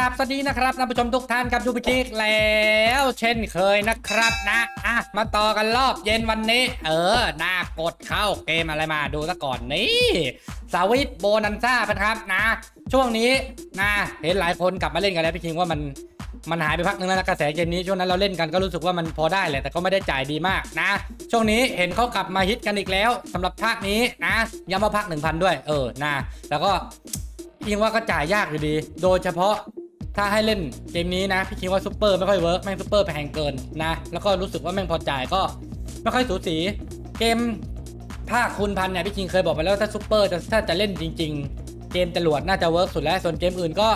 ราบสวัสดีนะครับท่านผู้ชมทุกท่านครับดูไปคลิกแล้วเช่นเคยนะครับนะอะมาต่อกันรอบเย็นวันนี้ เออหน้ากดเข้าเกมอะไรมาดูซะก่อนนี่สวิตโบนันซ่าครับนะ ช่วงนี้นะเห็นหลายคนกลับมาเล่นกันแล้วพี่คิงว่ามันมันหายไปพักนึงแล้วนะกระแสเกมนี้ช่วงนั้นเราเล่นกันก็รู้สึกว่ามันพอได้แหละแต่ก็ไม่ได้จ่ายดีมากนะ ช่วงนี้เห็นเขากลับมาฮิตกันอีกแล้วสำหรับภาคนี้นะย้ำว่าภาค1,000ด้วย เออนะแล้วก็พี่คิดว่าก็จ่ายยากอยู่ดี โดยเฉพาะ ถ้าให้เล่นเกมนี้นะพี่คิดว่าซูเปอร์ไม่ค่อยเวิร์กแม่งซูเปอร์แพงเกินนะ แล้วก็รู้สึกว่าแม่งพอจ่ายก็ไม่ค่อยสูสี เกมภาคคูณพันเนี่ยพี่คิงเคยบอกไปแล้วถ้าซูเปอร์จะถ้าจะเล่นจริง ๆ เกมจรวดน่าจะเวิร์กสุดแล้วส่วนเกมอื่นก็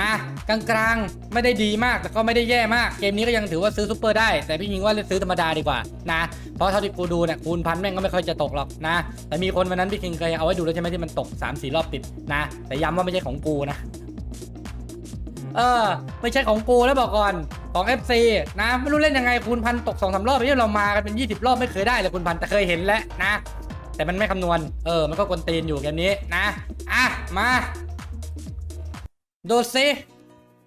นะกลางๆไม่ได้ดีมากแต่ก็ไม่ได้แย่มากเกมนี้ก็ยังถือว่าซื้อซูเปอร์ได้แต่พี่คิงว่าเล่นซื้อธรรมดาดีกว่านะเพราะเท่าที่กูดูเนี่ยคูณพันแม่งก็ไม่ค่อยจะตกหรอกนะแต่มีคนวันนั้นพี่คิงเคยเอาไว้ดูแล้วใช่ไหมที่มันตก3 4รอบติดนะ แต่ย้ำว่าไม่ใช่ของกูนะ เออ ไม่ใช่ของกูแล้วบอกก่อนของ FC นะไม่รู้เล่นยังไงคูณพันตกสองสารอบไปที่เรามากันเป็น 20 รอบไม่เคยได้เลยคูณพันแต่เคยเห็นแล้วนะ แต่มันไม่คำนวณ เออ มันก็กวนตีนอยู่เกมนี้นะอะมาดูสิ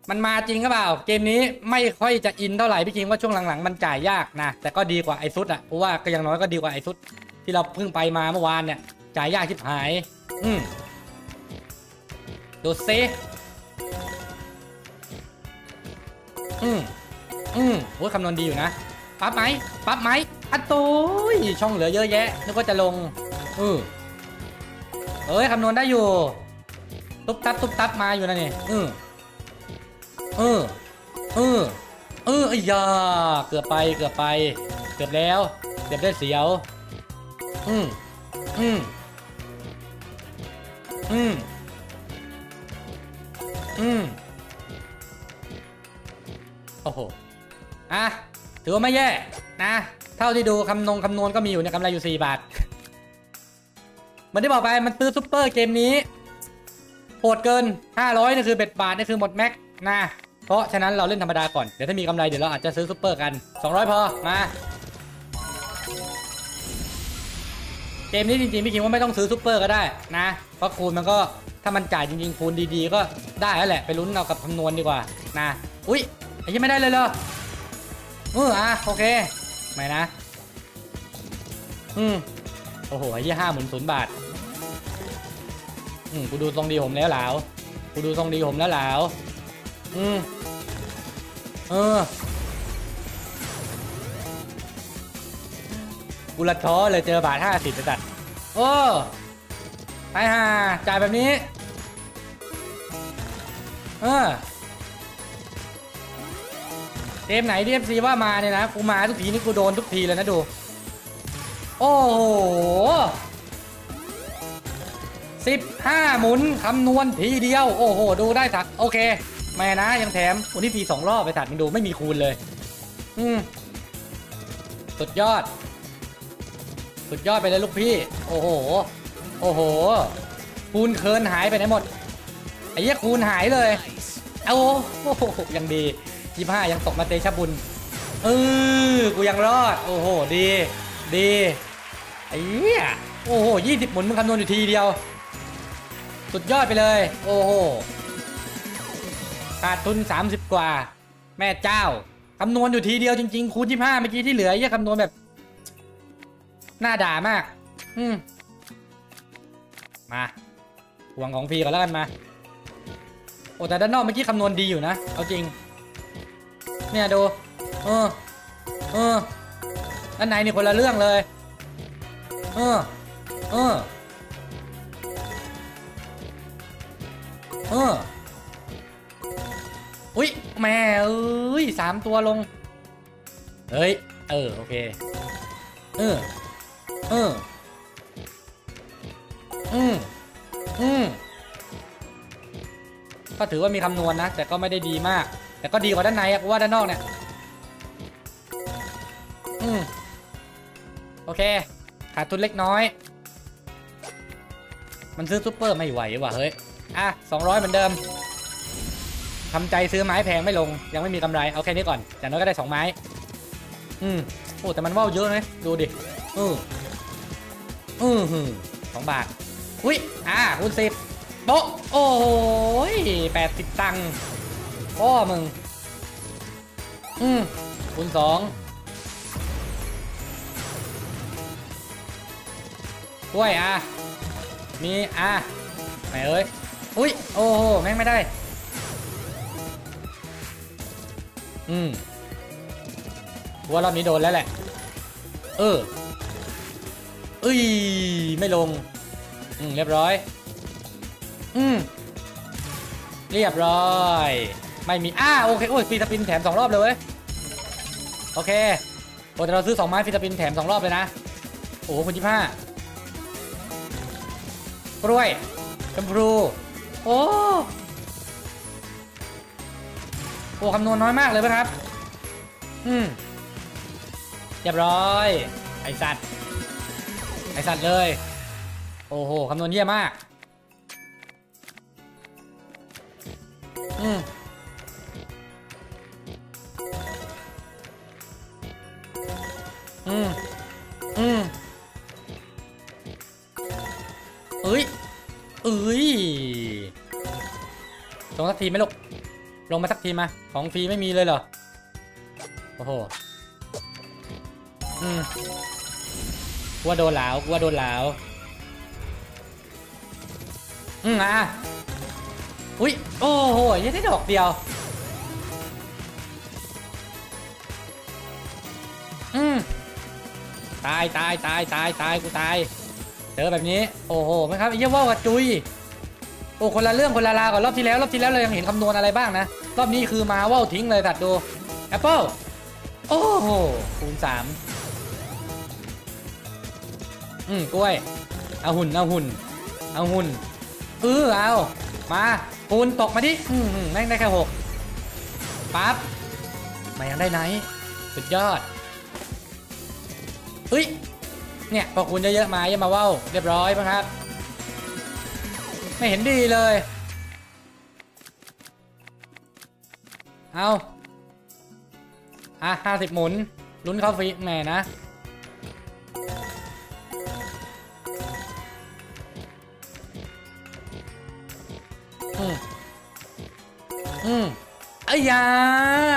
มันมาจริงหรือเปล่า เกมนี้ไม่ค่อยจะอินเท่าไหร่พี่คิงว่าช่วงหลังๆ มันจ่ายยากนะ แต่ก็ดีกว่าไอซุดอะเพราะว่าก็ยังน้อยก็ดีกว่าไอซุดที่เราเพิ่งไปมาเมื่อวานเนี่ย จ่ายยากชิบหาย อืมดูสิ อืมอืมโอ้ยคำนวณดีอยู่นะ ปั๊บไหมปั๊บไหมอะโต้ยช่องเหลือเยอะแยะนึกว่าจะลงอือเอ้ยคำนวณได้อยู่ ตุ๊บตับตุ๊บตับมาอยู่นะนี่อือเออเออเออไอ้ยาเกือบไปเกือบไป เกือบแล้ว เกือบได้เสียว อืมอืมอืมอืม โอ้โห อะ ถือว่าไม่แย่ นะ เท่าที่ดูคำนงคำนวณก็มีอยู่ในยกำไรอยู่ 4 บาทมือนที่บอกไปมันซื้อซุปเปอร์เกมนี้โหดเกิน 500 นี่คือเบ็ดบาท นี่คือหมดแม็กนะ เพราะฉะนั้นเราเล่นธรรมดาก่อน เดี๋ยวถ้ามีกำไรเดี๋ยวเราอาจจะซื้อซุปเปอร์กัน 200 พอ มา เกมนี้จริงๆพี่คิดว่าไม่ต้องซื้อซุปเปอร์ก็ได้นะ เพราะคูณมันก็ถ้ามันจ่ายจริงๆคูณดีๆ ก็ได้แล้วแหละ ไปลุ้นเอากับคำนวณดีกว่า นะ อุ๊ย ไอ้ยังไม่ได้เลยเหรอเอออะโอเคไม่นะ อืมโอ้โหไอ้ยี่ห้าหมื่นศูนย์บาท อืมกูดูทรงดีผมแล้วหลาวกูดูทรงดีผมแล้วหลาวอืมเออกูละท้อเลยเจอบาทห้าสิบไปจัดโอ้ไปห่าจ่ายแบบนี้ เออ เกมไหนที่เอฟซีว่ามาเนี่ยนะกูมาทุกทีนี่กูโดนทุกทีเลยนะดู โอ้โหสิบห้าหมุนคำนวณทีเดียว โอ้โห ดูได้ถัก โอเคแม่นะยังแถมวันนี้ฟรีสองรอบไปถัดมึงดูไม่มีคูณเลย อืมสุดยอด สุดยอดไปเลยลูกพี่ โอ้โห โอ้โห คูณเคินหายไปไหนหมดไอ้เหี้ยคูณหายเลย เอาโอ้โหยังดี ยี่ห้ายังตกมาเตชะบุญเออกูยังรอด โอ้โห ดี ดีไอ้เหี้ยโอ้โหยี่สิบหมุนมึงคำนวณอยู่ทีเดียว สุดยอดไปเลย โอ้โหขาดทุน 30 กว่า แม่เจ้าคำนวณอยู่ทีเดียวจริง ๆ คูณ25เมื่อกี้ที่เหลือไอ้เหี้ยคำนวณแบบน่าด่ามาก อืมมาห่วงของฟรีก่อนแล้วกันมา โอ้แต่ด้านนอกเมื่อกี้คำนวณดีอยู่นะ เอาจริง เนี่ยดูเออเออด้านในนี่คนละเรื่องเลยเออเออเอออุ้ยแม่เอ้ยสามตัวลง เฮ้ย เออ โอเค เออ เออ อืมอืมก็ถือว่ามีคำนวณนะแต่ก็ไม่ได้ดีมาก แต่ก็ดีกว่าด้านในอะกูว่าด้านนอกเนี่ยอืมโอเคขาดทุนเล็กน้อย มันซื้อซูเปอร์ไม่ไหวว่ะเฮ้ยอะสองร้อยเหมือนเดิมทำใจซื้อไม้แพงไม่ลง ยังไม่มีกำไรเอาแค่นี้ก่อนอย่างน้อยก็ได้สองไม้ อืมโอ้แต่มันว่าวเยอะนะดูดิอืออือหือสองบาท อุ้ยอ่าคูณสิบโต๊ะโอ้ยแปดสิบตังค์ พ่อมึง อืมคูณสองกล้วยอะ มีอะไหนเอ้ย อุ้ย โอ้โห แม่งไม่ได้ อืมว่ารอบนี้โดนแล้วแหละ เออเอ้ย ไม่ลง อืม เรียบร้อย อืม เรียบร้อย ไม่มี อ้าโอเคโอ้ยฟรีสปินแถมสองรอบเลยเว้ยโอเคโอ้แต่เราซื้อสองไม้ฟรีสปินแถมสองรอบเลยนะ โอ้โหคุณยี่ห้ากล้วยชมพูโอ้โอ้คำนวณน้อยมากเลยไหมครับ อืมเรียบร้อย ไอสัตว์ ไอสัตว์เลย โอ้โหคำนวณเยี่ยมมาก อืม อืมอืมเอ้ยเอ้ยลงสักทีไหมลูกลงมาสักทีมา ของฟรีไม่มีเลยเหรอ โอ้โห อืมว่าโดนหลาวว่าโดนหลาวอืมอะอุ้ย โอ้โหยังได้ดอกเดียว อืม ตายตายตายตายตายกูตายเจอแบบนี้ โอ้โหไหมครับไอ้เยี่ยว่าวกับจุยโอ้คนละเรื่องคนละราวกับรอบที่แล้วรอบที่แล้วเรายังเห็นคำนวณอะไรบ้างนะรอบนี้คือมาว่าวทิ้งเลยตัดดูแอปเปิลโอ้โหคูณสามอืมกล้วยเอาหุ่นเอาหุ่นเอาหุ่นเออเอามาคูณตกมาดิอืมแม่งได้แค่หกปั๊บมายังได้ไหนสุดยอด เฮ้ย เนี่ยพอคุณเยอะๆมาเยอะมาว่าวเรียบร้อยป่ะครับ ไม่เห็นดีเลย เอาอะห้าสิบหมุน ลุ้นเข้าฟรีแหมนะอืมอืมไอ้ยา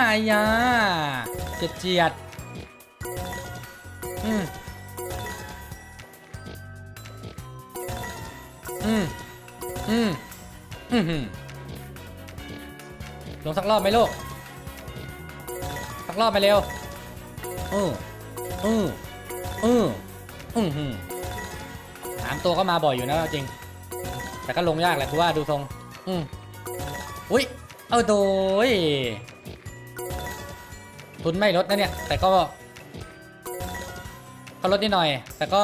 ไอ้ยาเจียดเจียด อืมอืมอืมอืมลงสักรอบไหมลูก สักรอบไปเร็วอืออืออืออืมหืมสามตัวก็มาบ่อยอยู่นะจริง แต่ก็ลงยากแหละคือว่าดูทรง อืมอุ้ย เอาโดยทุนไม่ลดนะเนี่ย แต่ก็ ก็ลดนิดหน่อย แต่ก็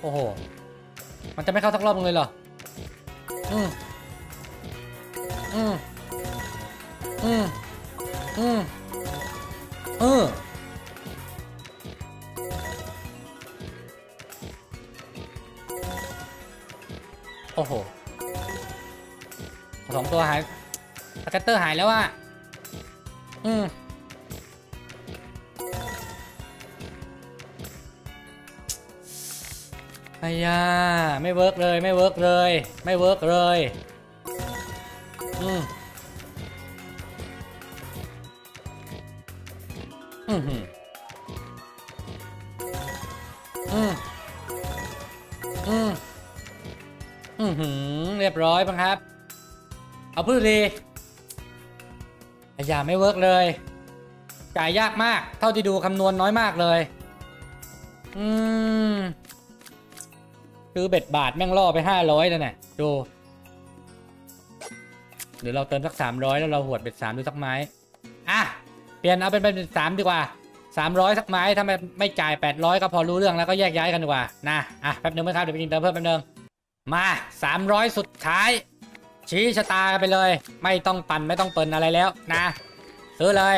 โอ้โห มันจะไม่เข้าสักรอบเลยเหรอ อืมอืมอืมอืมเออโอ้โหสองตัวหายสแกตเตอร์หายแล้วอะอืม ไอ้ยาไม่เวิร์กเลยไม่เวิร์กเลย ไม่เวิร์กเลยอืมอืมอืมอืมอืมเรียบร้อยบ้างครับ เอาพูดดีไอ้ยาไม่เวิร์กเลยจ่ายยากมาก เท่าที่ดูคำนวณน้อยมากเลย อืม ซื้อเบ็ดบาทแม่งล่อไปห้าร้อยแล้วเนี่ยดูหรือเราเติมสักสามร้อยแล้วเราหวดเบ็ดสามดูสักไม้อะเปลี่ยนเอาเป็นเบ็ดสามดีกว่าสามร้อยสักไม้ถ้าไม่ไม่จ่ายแปดร้อยก็พอรู้เรื่องแล้วก็แยกย้ายกันดีกว่านะอะแป๊บนึงไหมครับเดี๋ยวไปกินเติมเพิ่มแป๊บนึงมาสามร้อยสุดท้าย ชี้ชะตาไปเลย ไม่ต้องปั่นไม่ต้องเปิดอะไรแล้วนะ ซื้อเลย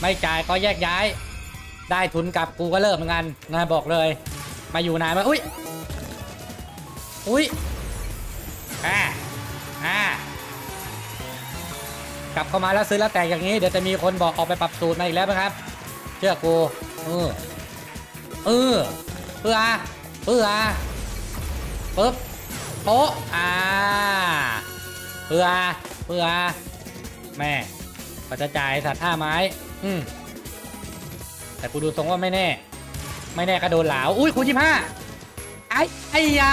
ไม่จ่ายก็แยกย้าย ได้ทุนกลับกูก็เลิกเหมือนกันนะบอกเลย มาอยู่นานมาอุ้ยอุ้ยอ่าอ่ากลับเข้ามาแล้วซื้อแล้วแตกอย่างนี้เดี๋ยวจะมีคนบอกออกไปปรับสูตรมาอีกแล้วนะครับเชื่อกูเออเออเพื่อเพื่อปึ๊บโป๊ะอ่าเพื่อเพื่อแม่ก็จะจ่ายสัตว์ห้าไม้อืมแต่กูดูทรงว่าไม่แน่ ไม่แน่ก็โดนเหลาอุ้ยคูณยี่ห้าไอ้ไอ้ยา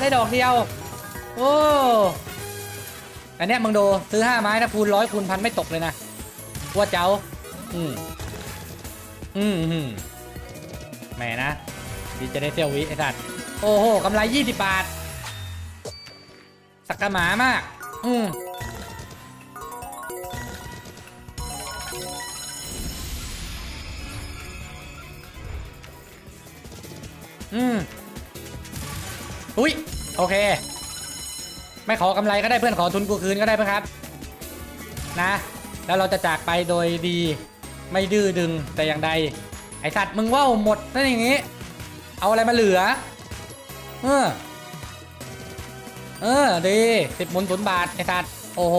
ได้ดอกเดียว โอ้อันเนี้ยมึงดูซื้อห้าไม้ถ้าคูณร้อยคูณพันไม่ตกเลยนะว่าเจ้า อืมอืมอืมแหม่นะดีจะได้เซียววิไอ้สัตว์โอ้โหกำไรยี่สิบบาท สักกะหมามาก อืม อืมอุ้ยโอเค ไม่ขอกำไรก็ได้เพื่อนขอทุนกูคืนก็ได้เพื่อนครับ นะ แล้วเราจะจากไปโดยดี ไม่ดื้อดึงแต่อย่างใด ไอสัตว์มึงว่าวหมดนั่นอย่างงี้ เอาอะไรมาเหลือ เออ เออดีสิบหมุนศูนย์บาทไอสัตว์โอ้โห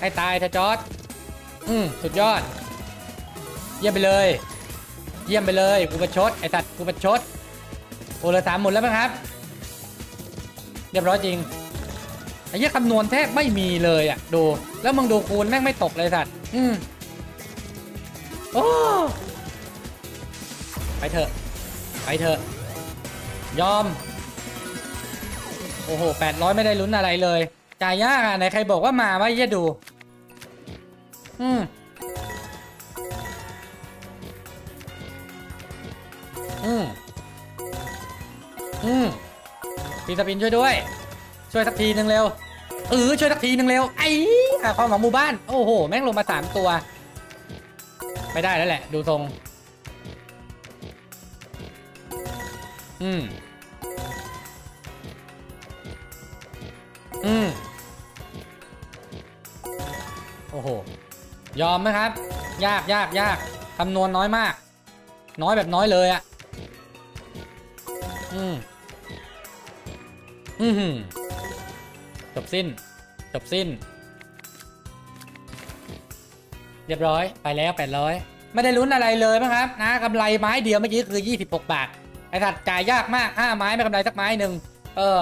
ให้ตายเถอะจอร์ดอืมสุดยอด เยี่ยมไปเลย เยี่ยมไปเลยกูประชดไอสัตว์กูประชดโอ้เหลือสามหมุนแล้วมั้งครับ เรียบร้อยจริงไอ้เหี้ยคำนวณแทบไม่มีเลยอะดู แล้วมึงดูคูณแม่งไม่ตกเลยสัตว์อืมโอ้ไปเถอะไปเถอะยอม โอ้โหแปดร้อยไม่ได้ลุ้นอะไรเลย จ่ายยากอะไหนใครบอกว่ามาว่าเยี่ยดู อืม อืมอืมปีสปินช่วยด้วย ช่วยสักทีหนึ่งเร็วเออช่วยสักทีหนึ่งเร็วไอ้อะความหวังหมู่บ้าน โอ้โห แม่งลงมาสามตัว ไม่ได้แล้วแหละ ดูทรง อืมอืมโอ้โห ยอมไหมครับ ยากยากยากคำนวณน้อยมาก น้อยแบบน้อยเลยอะ อืมอืมจบสิ้น จบสิ้น เรียบร้อยไปแล้ว 800 ไม่ได้ลุ้นอะไรเลยมั้งครับนะกำไรไม้เดียวเมื่อกี้คือ 26 บาท ไอ้สัตว์จ่ายยากมาก 5 ไม้ไม่กำไรสักไม้หนึ่งเออ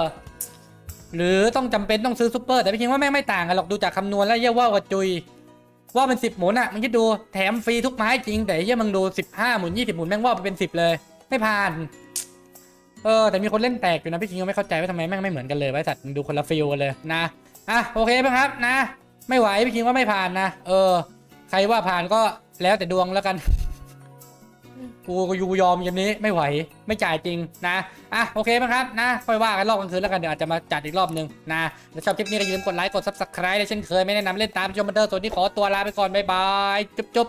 หรือต้องจำเป็นต้องซื้อซูเปอร์ แต่พี่คิดว่าแม่งไม่ต่างกันหรอกดูจากคำนวณแล้วเยี่ยว่าวกับจุยว่าเป็น 10 หมุนอะมึงคิดดูแถมฟรีทุกไม้จริง แต่เยี่ยมึงดู 15 หมุน 20 หมุนแม่งว่าไปเป็น 10 เลย ไม่ผ่าน เออแต่มีคนเล่นแตกอยู่นะพี่คิงก็ไม่เข้าใจว่าทำไมแม่งไม่เหมือนกันเลยไว้สัตว์ดูคนละฟิลกันเลยนะอะโอเคป่ะครับนะ ไม่ไหวพี่คิงว่าไม่ผ่านนะเออ ใครว่าผ่านก็แล้วแต่ดวงแล้วกันกูก็ยูยอมอย่างนี้ไม่ไหวไม่จ่ายจริงนะอะโอเคป่ะครับนะค่อยว่ากันรอบกลางคืนแล้วกันเดี๋ยวอาจจะมาจัดอีกรอบนึงนะถ้าชอบคลิปนี้ก็อย่าลืมกดไลค์กด subscribe และเช่นเคยไม่แนะนำเล่นตามชมบันเดอร์ส่วนนี้ขอตัวลาไปก่อนบ๊ายบายจุ๊บ